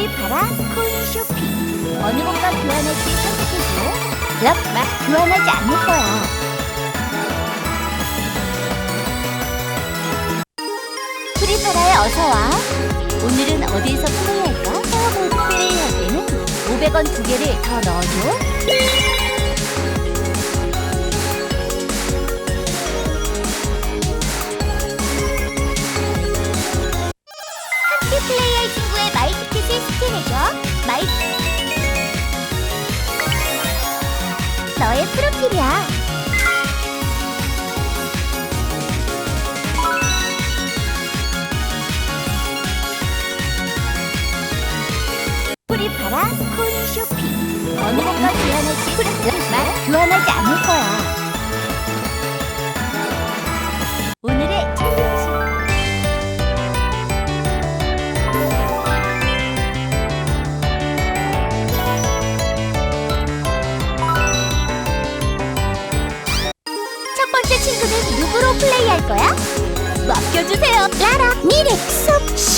프리파라 코인 쇼핑. 어느 곳과 교환할지 선택해줘 럭막 교환하지 않을 거야. 프리파라에 어서와. 오늘은 어디에서 플레이할까? 처음 플레이할 때는 500원 두 개를 더 넣어줘 너의 프로필이야. 프리파라 코인 쇼핑. 어느 곳과 교환할지 막 교환하지 않을 거야.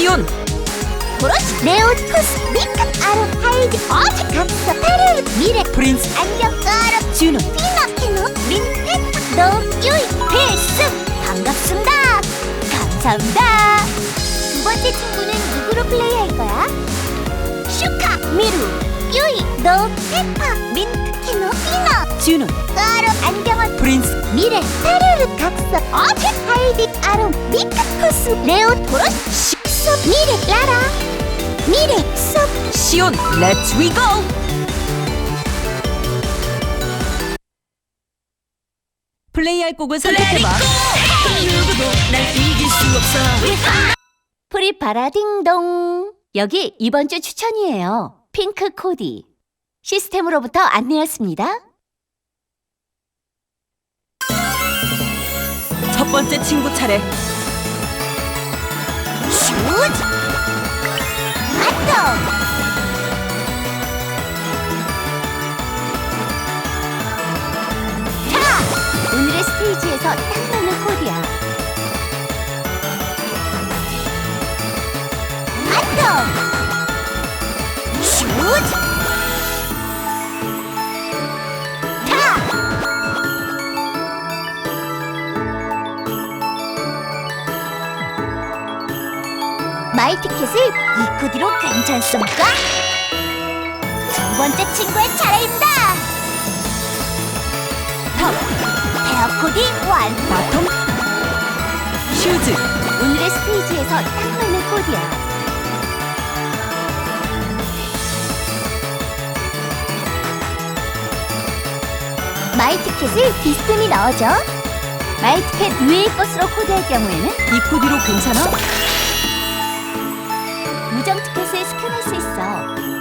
시온 보러시, 네오, 토스, 미카, 아로, 하이드, 어제, 감사, 페르, 미렉, 프린스 안녕, 아로, 준호 피노키노, 민페타, 너, 유이, 필승! 반갑습니다. 감사합니다. 두 번째 친구는 누구로 플레이할 거야? 슈카, 미루, 유이, 너, 페파, 민트, 키노, 피노, 준호 아로, 안경원, 프린스 미래 페르르 각서 어제 하이디 아롬 미카코스 레오 도로시 식소 미래 라라. 미래 쏙 시온 렛츠 위고 플레이할 곡을 선택해봐. 누구도 날 이길 수 없어. 프리파라 딩동. 여기 이번 주 추천이에요. 핑크 코디. 시스템으로부터 안내였습니다. 첫 번째 친구 차례 슛 맞다 자 오늘의 스테이지에서 딱 맞는 코디야. 슛! 자! 마이 티켓을 이 코디로 괜찮습니까? 두 번째 친구의 차례입니다. top 헤어 코디 완. 바텀 슈즈 오늘의 스테이지에서 딱 맞는 코디야. 마이 티켓을 비스듬히 넣어줘. 마이 티켓 위의 것으로 코디할 경우에는 이 코디로 괜찮아? 티켓을 스캔할 수 있어.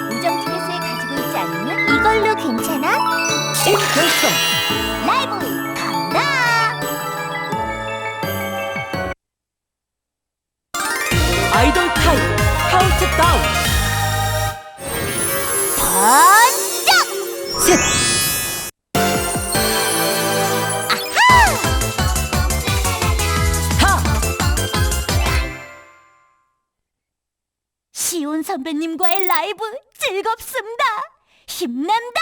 우정 티켓을 가지고 있지 않으면 이걸로 괜찮아? 일결성 라이브 간다. 아이돌 타임 카운트다운 번쩍! 셋 시온 선배님과의 라이브 즐겁습니다. 힘난다.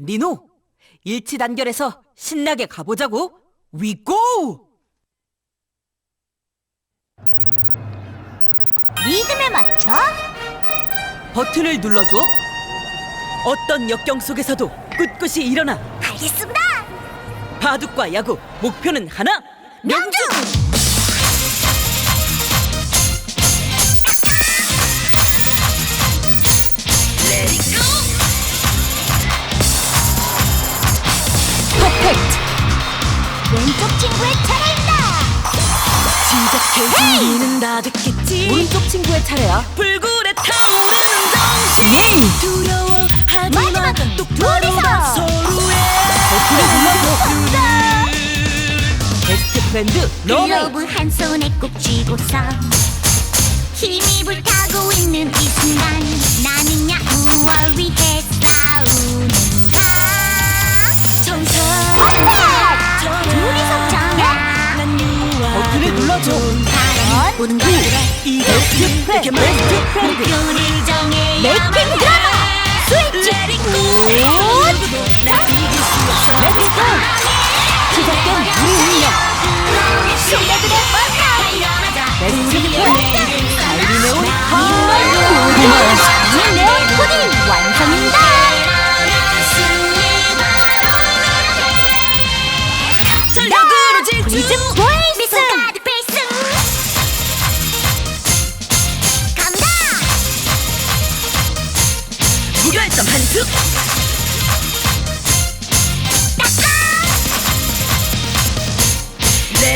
니노 일치 단결해서 신나게 가보자고 위고 리듬에 맞춰 버튼을 눌러줘 어떤 역경 속에서도 꿋꿋이 일어나 알겠습니다. 바둑과 야구 목표는 하나 명중. 준비는 다 됐겠지. 오른쪽 친구의 차례야. 불굴에 타오르는 정신. 예. 두려워하지 마 똑바로. 봐. 서로의 베스트 프렌드 글로브 한 손에 꼭 쥐고서. 힘이 불타고 있는 이 순간 나는 야무월 위해 싸우는가. 천사 정해 난 유아 버튼을 눌러줘. 바람이 부는 것들에 이 베스트 프렌드 목표를 메이킹 드라마 스위치 렛츠고 시작된 우리 운명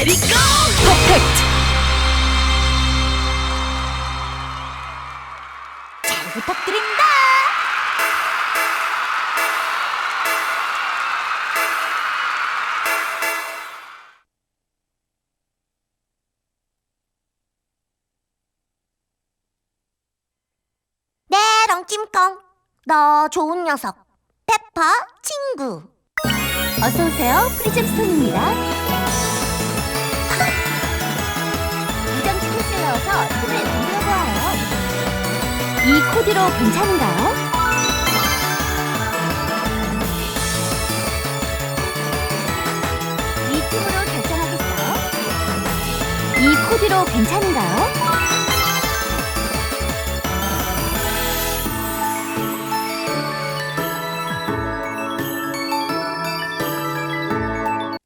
Let it go! 퍼펙트! 잘 부탁드립니다. 네 렁찜꽁 너 좋은 녀석. 페퍼 친구. 어서오세요 프리즘 스톤입니다 이 코디로 괜찮은가요? 이 틈으로 결정하겠어요? 이 코디로 괜찮은가요?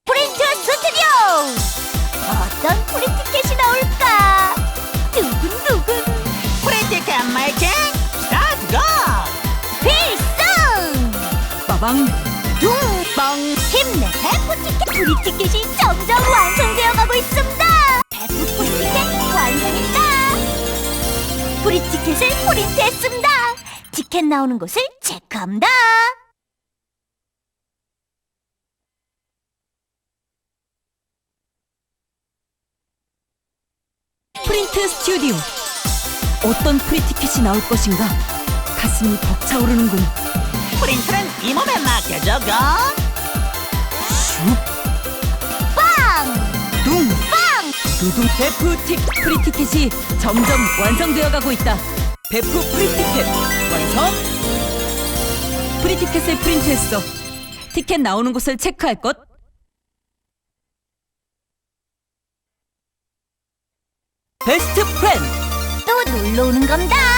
프린트 스튜디오! 어떤 프린티켓이 빠방. 둥뻥 힘내. 배프 티켓. 프리티켓이 점점 완성되어 가고 있습니다. 배프 프리티켓 완성입니다. 프리티켓을 프린트했습니다. 티켓 나오는 곳을 체크합니다. 프린트 스튜디오. 어떤 프리티켓이 나올 것인가? 가슴이 벅차오르는군. 프린트는 이 몸에 맡겨줘 고! 빵! 둥. 빵! 두둥 베프 틱. 프리티켓이 점점 완성되어 가고 있다. 베프 프리티켓 완성. 프리티켓을 프린트했어. 티켓 나오는 곳을 체크할 것. 베스트 프렌드. 또 놀러 오는 겁니다